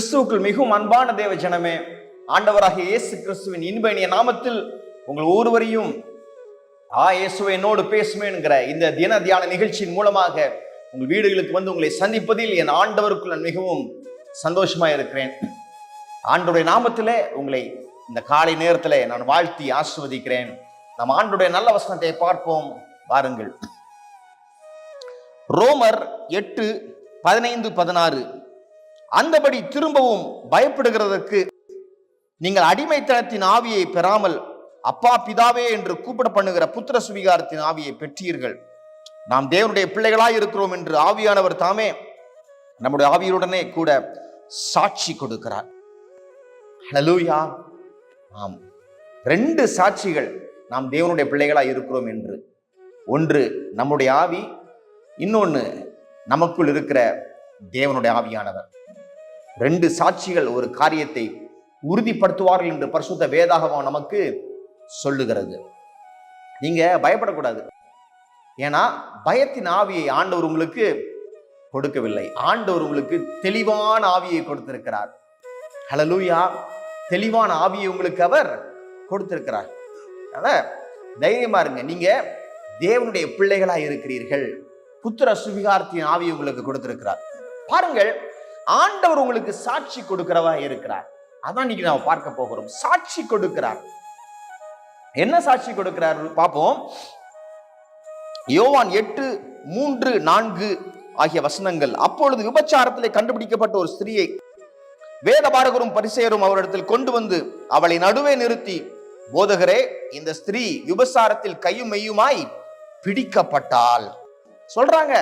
கிறிஸ்துவுக்குள் மிகவும் அன்பான தேவ ஜனமே ஆண்டவராக இயேசு கிறிஸ்துவின் இன்ப இனிய நாமத்தில் உங்கள் ஒருவரையும் ஆ இயேசுவை என்னோடு பேசுமேங்கிற இந்த தின தியான நிகழ்ச்சியின் மூலமாக உங்கள் வீடுகளுக்கு வந்து உங்களை சந்திப்பதில் என் ஆண்டவருக்குள் நான் மிகவும் சந்தோஷமா இருக்கிறேன். ஆண்டுடைய நாமத்திலே உங்களை இந்த காலை நேரத்திலே நான் வாழ்த்தி ஆசிர்வதிக்கிறேன். நம் ஆண்டுடைய நல்ல வசனத்தை பார்ப்போம். வாருங்கள். ரோமர் எட்டு பதினைந்து பதினாறு. அந்தபடி திரும்பவும் பயப்படுகிறதற்கு நீங்கள் அடிமைத்தனத்தின் ஆவியை பெறாமல் அப்பா பிதாவே என்று கூப்பிட பண்ணுகிற புத்திர சுவிகாரத்தின் ஆவியை பெற்றீர்கள். நாம் தேவனுடைய பிள்ளைகளாய் இருக்கிறோம் என்று ஆவியானவர் தாமே நம்முடைய ஆவியுடனே கூட சாட்சி கொடுக்கிறார். ஹலலூயா ஆம். ரெண்டு சாட்சிகள் நாம் தேவனுடைய பிள்ளைகளாய் இருக்கிறோம் என்று. ஒன்று நம்முடைய ஆவி இன்னொன்று நமக்குள் இருக்கிற தேவனுடைய ஆவியானவர். ரெண்டு சாட்சிகள் ஒரு காரியத்தை உறுதிப்படுத்துவார்கள் என்று பரிசுத்த வேதாகமம் நமக்கு சொல்லுகிறது. நீங்க பயப்படக்கூடாது. ஏன்னா பயத்தின் ஆவியை ஆண்டவர் உங்களுக்கு கொடுக்கவில்லை. ஆண்டவர் உங்களுக்கு தெளிவான ஆவியை கொடுத்திருக்கிறார். ஹலலூயா தெளிவான ஆவியை உங்களுக்கு அவர் கொடுத்திருக்கிறார். அதனால தைரியமா இருங்க. நீங்க தேவனுடைய பிள்ளைகளா இருக்கிறீர்கள். புத்திர சுவிகாரத்தின் ஆவியை உங்களுக்கு கொடுத்திருக்கிறார். பாருங்கள் ஆண்டவர் உங்களுக்கு சாட்சி கொடுக்கிறவா இருக்கிறார். அதான் இன்னைக்கு நாம பார்க்க போகிறோம். சாட்சி கொடுக்கிறார். என்ன சாட்சி கொடுக்கிறார் பார்ப்போம். யோவான் எட்டு மூன்று நான்கு ஆகிய வசனங்கள். அப்பொழுது விபச்சாரத்திலே கண்டுபிடிக்கப்பட்ட ஒரு ஸ்திரியை வேதபாரகரும் பரிசெயரும் அவரிடத்தில் கொண்டு வந்து அவளை நடுவே நிறுத்தி போதகரே இந்த ஸ்திரீ விபசாரத்தில் கையும் மெய்யுமாய் பிடிக்கப்பட்டால் சொல்றாங்க.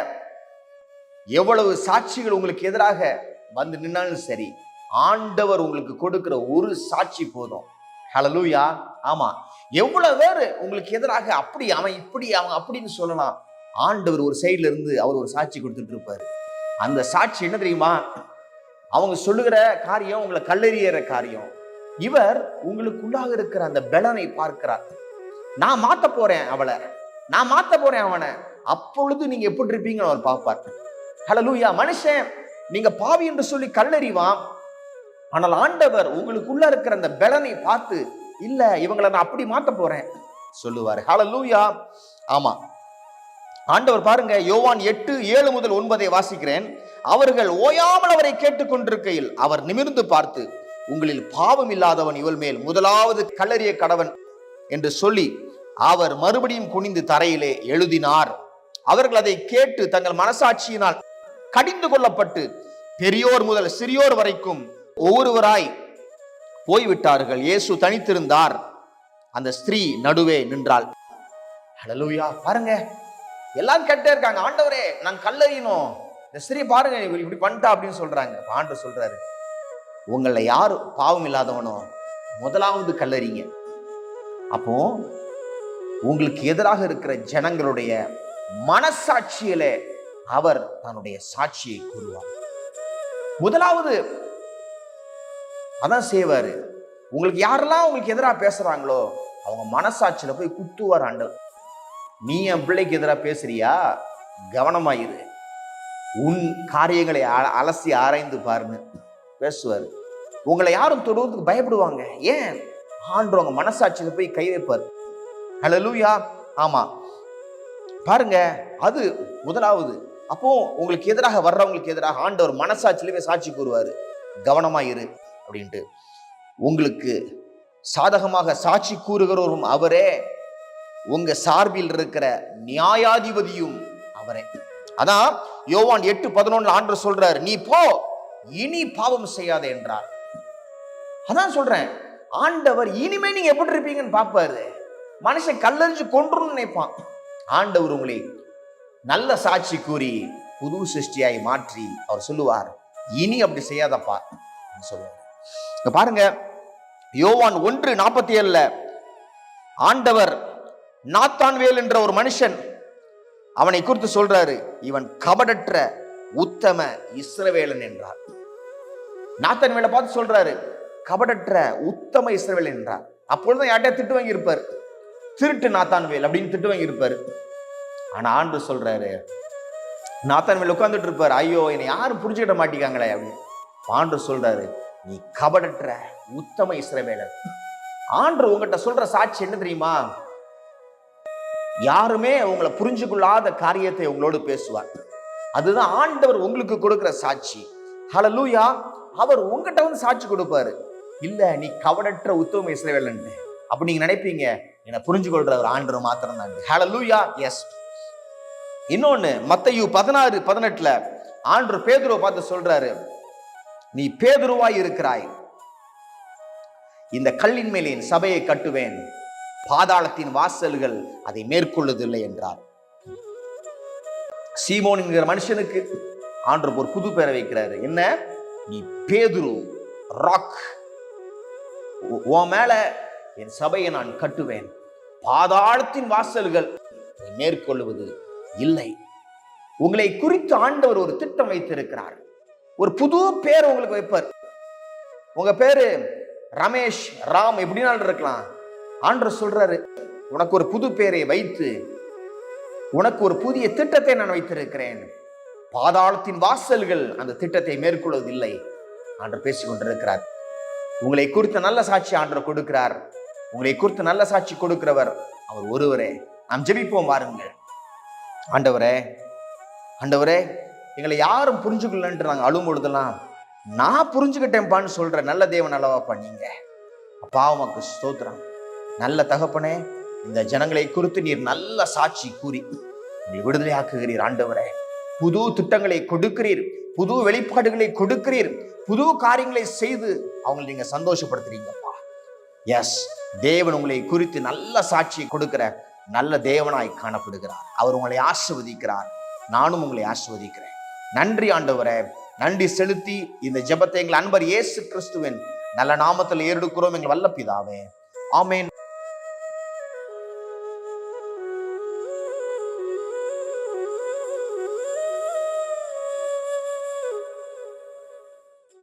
எவ்வளவு சாட்சிகள் உங்களுக்கு எதிராக வந்து நின்னாலும் சரி ஆண்டவர் உங்களுக்கு கொடுக்கிற ஒரு சாட்சி போதும். ஹலலூயா ஆமா. எவ்வளவு பேர் உங்களுக்கு எதிராக அப்படி அவன் இப்படி அவன் அப்படின்னு சொல்லலாம். ஆண்டவர் ஒரு சைட்ல இருந்து அவர் ஒரு சாட்சி கொடுத்துட்டு இருப்பாரு. அந்த சாட்சி என்ன தெரியுமா? அவங்க சொல்லுகிற காரியம் உங்களை கல்லெறியற காரியம். இவர் உங்களுக்குள்ளாக இருக்கிற அந்த பலனை பார்க்கிறார். நான் மாத்த போறேன் அவளை. நான் மாத்த போறேன் அவனை. அப்பொழுது நீங்க எப்படி இருப்பீங்கன்னு அவர் பார்ப்பார். ஹலலூயா மனுஷன் நீங்க பாவி என்று சொல்லி கல்லறிவான். ஆனால் ஆண்டவர் உங்களுக்குள்ள இருக்கிற அந்த பலனை பார்த்து இல்ல இவங்களை நான் அப்படி மாத்த போறேன். சொல்லுவார். ஹலலூயா ஆமா. ஆண்டவர் பாருங்க யோவான் எட்டு ஏழு முதல் ஒன்பதை வாசிக்கிறேன். அவர்கள் ஓயாமல் அவரை கேட்டுக்கொண்டிருக்கையில் அவர் நிமிர்ந்து பார்த்து உங்களில் பாவம் இல்லாதவன் இவள் மேல் முதலாவது கல்லறிய கடவன் என்று சொல்லி அவர் மறுபடியும் குனிந்து தரையிலே எழுதினார். அவர்கள் அதை கேட்டு தங்கள் மனசாட்சியினால் கடிந்து கொள்ளப்பட்டு பெரியோர் முதல் சிறியோர் வரைக்கும் ஒவ்வொருவராய் போய்விட்டார்கள். இயேசு தனித்திருந்தார். அந்த ஸ்திரீ நடுவே நின்றாள். ஹalleluya பாருங்க. எல்லாம் கேட்டே இருக்காங்க. ஆண்டவரே நான் கல்லறியணும். இந்த ஸ்திரீ பாருங்க இப்படி பண்ணிட்டா அப்படின்னு சொல்றாங்க. அப்ப ஆண்டவர் சொல்றாரு உங்களை யார் பாவம் இல்லாதவனோ முதலாவது கல்லறிங்க. அப்போ உங்களுக்கு எதிராக இருக்கிற ஜனங்களுடைய மனசாட்சியில அவர் தன்னுடைய சாட்சியை கூறுவார். முதலாவது அதான் செய்வார். உங்களுக்கு யாரெல்லாம் உங்களுக்கு எதிராக பேசுகிறாங்களோ அவங்க மனசாட்சியில் போய் குத்துவார் ஆண்டவர். நீ என் பிள்ளைக்கு எதிராக பேசுறியா? கவனமாயிரு. உன் காரியங்களை அல- அலசி ஆராய்ந்து பாருன்னு பேசுவார். உங்களை யாரும் தொடுவதுக்கு பயப்படுவாங்க. ஏன்? ஆண்டவங்க மனசாட்சியில் போய் கை வைப்பார். ஹலோ லூயா ஆமாம் பாருங்க அது முதலாவது. அப்போ உங்களுக்கு எதிராக வர்றவங்களுக்கு எதிராக ஆண்டவர் மனசாட்சியிலுமே சாட்சி கூறுவாரு. கவனமாயிரு இரு அப்படின்ட்டு. உங்களுக்கு சாதகமாக சாட்சி கூறுகிறவரும் அவரே. உங்க சார்பில் இருக்கிற நியாயாதிபதியும் அவரே. அதான் யோவான் எட்டு பதினொன்னு ஆண்டவர் சொல்றாரு நீ போ இனி பாவம் செய்யாதே என்றார். அதான் சொல்றேன் ஆண்டவர் இனிமே நீங்க எப்படி இருப்பீங்கன்னு பார்ப்பாரு. மனுஷன் கல்லறிஞ்சு கொன்றுன்னு நினைப்பான். ஆண்டவர் உங்களை நல்ல சாட்சி கூறி புது சிருஷ்டியாய் மாற்றி அவர் சொல்லுவார். இனி அப்படி செய்யாதப்பா சொல்லுவார். இங்க பாருங்க யோவான் ஒன்று நாற்பத்தி ஏழுல ஆண்டவர் நாத்தான்வேல் என்ற ஒரு மனுஷன் அவனை குறித்து சொல்றாரு இவன் கபடற்ற உத்தம இஸ்ரவேலன் என்றார். நாத்தான்வேலை பார்த்து சொல்றாரு கபடற்ற உத்தம இஸ்ரவேலன் என்றார். அப்பொழுது யார்கிட்ட திட்டு வாங்கி இருப்பார் திருட்டு நாத்தான்வேல் அப்படின்னு திட்டு வாங்கி இருப்பாரு ஆனா ஆண்டு சொல்கிறாரு நாத்தான் மேலே உட்காந்துட்டு இருப்பார் ஐயோ என்னை யாரும் புரிஞ்சுக்கிட மாட்டேங்காங்களே அப்படின்னு. ஆண்டு சொல்கிறாரு நீ கபடற்ற உத்தம இஸ்ரவேலர். ஆண்டு உங்ககிட்ட சொல்கிற சாட்சி என்ன தெரியுமா? யாருமே உங்களை புரிஞ்சு கொள்ளாத காரியத்தை உங்களோடு பேசுவார். அதுதான் ஆண்டவர் உங்களுக்கு கொடுக்குற சாட்சி. ஹalleluya அவர் உங்ககிட்ட வந்து சாட்சி கொடுப்பாரு. இல்ல நீ கவடற்ற உத்தம இஸ்ரவேலன் அப்படி நீங்க நினைப்பீங்க என்னை புரிஞ்சு கொள்றவர் ஆண்டவர் மாத்திரம் தான் லூயா எஸ் இன்னொன்று மத்தையு பதினாறு பதினெட்டில் ஆண்டு பேதுருவை பார்த்து சொல்றாரு நீ பேதுருவாய் இருக்கிறாய். இந்த கல்லின் மேலே என் சபையை கட்டுவேன். பாதாளத்தின் வாசல்கள் அதை மேற்கொள்வதில்லை என்றார். சீமோன் என்கிற மனுஷனுக்கு ஆண்டு ஒரு புது பெயரை வைக்கிறாரு. என்ன? நீ பேதுரு ராக் உன் மேல என் சபையை நான் கட்டுவேன். பாதாளத்தின் வாசல்கள் மேற்கொள்வது இல்லை. உங்களை குறித்து ஆண்டவர் ஒரு திட்டம் வைத்திருக்கிறார். ஒரு புது பேர் உங்களுக்கு வைப்பார். உங்க பேரு ரமேஷ் ராம் எப்படினாலும் இருக்கலாம். ஆண்டவர் சொல்றாரு உனக்கு ஒரு புது பேரை வைத்து உனக்கு ஒரு புதிய திட்டத்தை நான் வைத்திருக்கிறேன். பாதாளத்தின் வாசல்கள் அந்த திட்டத்தை மேற்கொள்வதில்லை. ஆண்டு பேசிக்கொண்டிருக்கிறார் உங்களை குறித்த நல்ல சாட்சி ஆண்டவர் கொடுக்கிறார். உங்களை குறித்து நல்ல சாட்சி கொடுக்கிறவர் அவர் ஒருவரே. நாம் ஜெபிப்போம் வாருங்கள். ஆண்டவரே ஆண்டவரே எங்களை யாரும் புரிஞ்சுக்கலன்ட்டு நாங்கள் அழும் பொழுதெல்லாம் நான் புரிஞ்சுக்கிட்டேன்ப்பான்னு சொல்கிற நல்ல தேவன் அல்லவாப்பா நீங்கள் அப்பா உமக்கு ஸ்தோத்திரம். நல்ல தகப்பனே இந்த ஜனங்களை குறித்து நீர் நல்ல சாட்சி கூறி நீ விடுதலையாக்குகிறீர் ஆண்டவரே. புது திட்டங்களை கொடுக்கிறீர் புது வெளிப்பாடுகளை கொடுக்கிறீர் புது காரியங்களை செய்து அவங்களை நீங்கள் சந்தோஷப்படுத்துறீங்கப்பா. எஸ் தேவன் உங்களை குறித்து நல்ல சாட்சியை கொடுக்கிற நல்ல தேவனாய் காணப்படுகிறார். அவர் உங்களை ஆசிர்வதிக்கிறார். நானும் உங்களை ஆசிர்வதிக்கிறேன். நன்றி ஆண்டவரே. நன்றி செலுத்தி இந்த ஜெபத்தை எங்கள் அன்பர் இயேசு கிறிஸ்துவின் நல்ல நாமத்தில் ஏறெடுக்கிறோம் எங்கள் வல்ல பிதாவே ஆமென்.